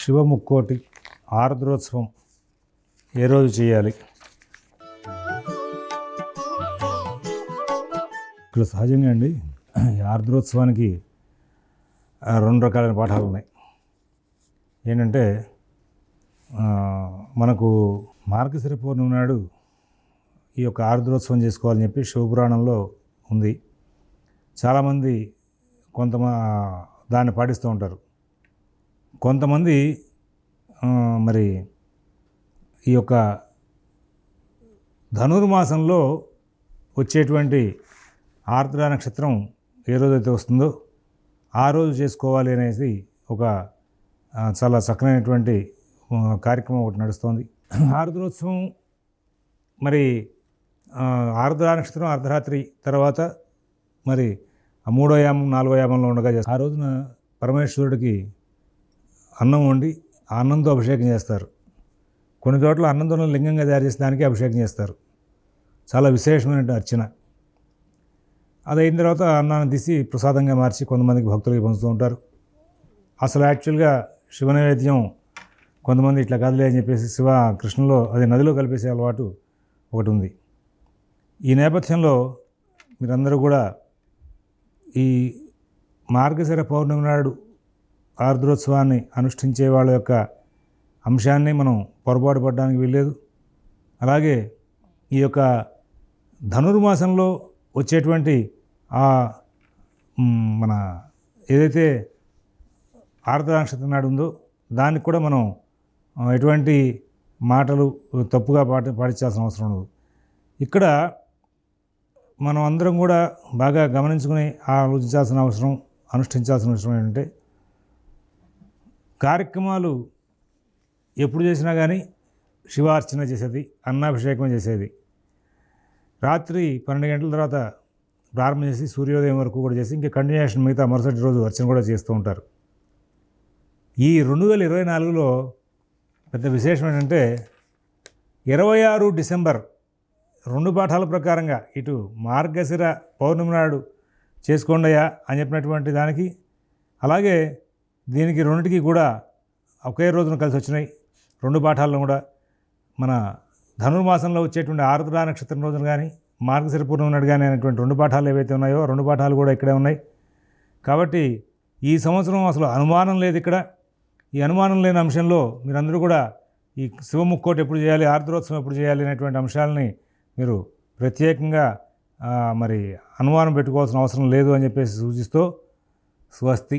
శివముక్కోటి ఆర్ద్రోత్సవం ఏ రోజు చేయాలి? ఇక్కడ సహజంగా అండి ఈ ఆర్ద్రోత్సవానికి రెండు రకాలైన పాఠాలు ఉన్నాయి. ఏంటంటే మనకు మార్గశిర పౌర్ణమి నాడు ఈ యొక్క ఆర్ద్రోత్సవం చేసుకోవాలని చెప్పి శివపురాణంలో ఉంది. చాలామంది కొంత దాన్ని పాటిస్తూ ఉంటారు. కొంతమంది మరి ఈ యొక్క ధనుర్మాసంలో వచ్చేటువంటి ఆర్ద్ర నక్షత్రం ఏ రోజైతే వస్తుందో ఆ రోజు చేసుకోవాలి అనేసి ఒక చాలా చక్కనైనటువంటి కార్యక్రమం ఒకటి నడుస్తోంది. ఆర్ద్రోత్సవం మరి ఆ, ఆర్ద్ర నక్షత్రం అర్ధరాత్రి తర్వాత మరి మూడో యామం నాలుగో యామంలో ఉండగా ఆ రోజున పరమేశ్వరుడికి అన్నం వండి ఆ అన్నంతో అభిషేకం చేస్తారు. కొన్ని చోట్ల అన్నంతో లింగంగా తయారు చేసిన దానికి అభిషేకం చేస్తారు. చాలా విశేషమైన అర్చన. అది అయిన తర్వాత అన్నాన్ని తీసి ప్రసాదంగా మార్చి కొంతమందికి భక్తులకి పంచుతూ ఉంటారు. అసలు యాక్చువల్గా శివ నైవేద్యం కొంతమంది ఇట్లా కాదులే అని చెప్పేసి శివ కృష్ణలో అది నదిలో కలిపేసే అలవాటు ఒకటి ఉంది. ఈ నేపథ్యంలో మీరందరూ కూడా ఈ మార్గశిర పౌర్ణమి నాడు ఆర్ద్రోత్సవాన్ని అనుష్ఠించే వాళ్ళ యొక్క అంశాన్ని మనం పొరపాటు పడడానికి వీల్లేదు. అలాగే ఈ యొక్క ధనుర్మాసంలో వచ్చేటువంటి ఆ మన ఏదైతే ఆర్ద్ర నక్షత్రం నాడు ఉందో దానికి కూడా మనం ఎటువంటి మాటలు తప్పుగా పాటి పాటించాల్సిన అవసరం ఉండదు. ఇక్కడ మనం అందరం కూడా బాగా గమనించుకుని ఆలోచించాల్సిన అవసరం అనుష్ఠించాల్సిన అవసరం ఏంటంటే కార్యక్రమాలు ఎప్పుడు చేసినా కానీ శివార్చన చేసేది అన్నాభిషేకం చేసేది. రాత్రి పన్నెండు గంటల తర్వాత ప్రారంభం చేసి సూర్యోదయం వరకు కూడా చేసి ఇంకా కంటిన్యూషన్ మిగతా మరుసటి రోజు అర్చన కూడా చేస్తూ ఉంటారు. ఈ రెండు వేల ఇరవై నాలుగులో పెద్ద విశేషం ఏంటంటే ఇరవై ఆరు డిసెంబర్ రెండు పాఠాల ప్రకారంగా ఇటు మార్గశిర పౌర్ణమి నాడు చేసుకోండియా అని చెప్పినటువంటి దానికి అలాగే దీనికి రెండింటికి కూడా ఒకే రోజున కలిసి వచ్చినాయి. రెండు పాఠాలను కూడా మన ధనుర్మాసంలో వచ్చేటువంటి ఆరుద్ర నక్షత్రం రోజున కానీ మార్గశిర పూర్ణం నాడు కానీ అనేటువంటి రెండు పాఠాలు ఏవైతే ఉన్నాయో రెండు పాఠాలు కూడా ఇక్కడే ఉన్నాయి. కాబట్టి ఈ సంవత్సరం అసలు అనుమానం లేదు ఇక్కడ. ఈ అనుమానం లేని అంశంలో మీరందరూ కూడా ఈ శివముక్కోటి ఎప్పుడు చేయాలి ఆర్ద్రోత్సవం ఎప్పుడు చేయాలి అనేటువంటి అంశాలని మీరు ప్రత్యేకంగా మరి అనుమానం పెట్టుకోవాల్సిన అవసరం లేదు అని చెప్పేసి సూచిస్తూ స్వస్తి.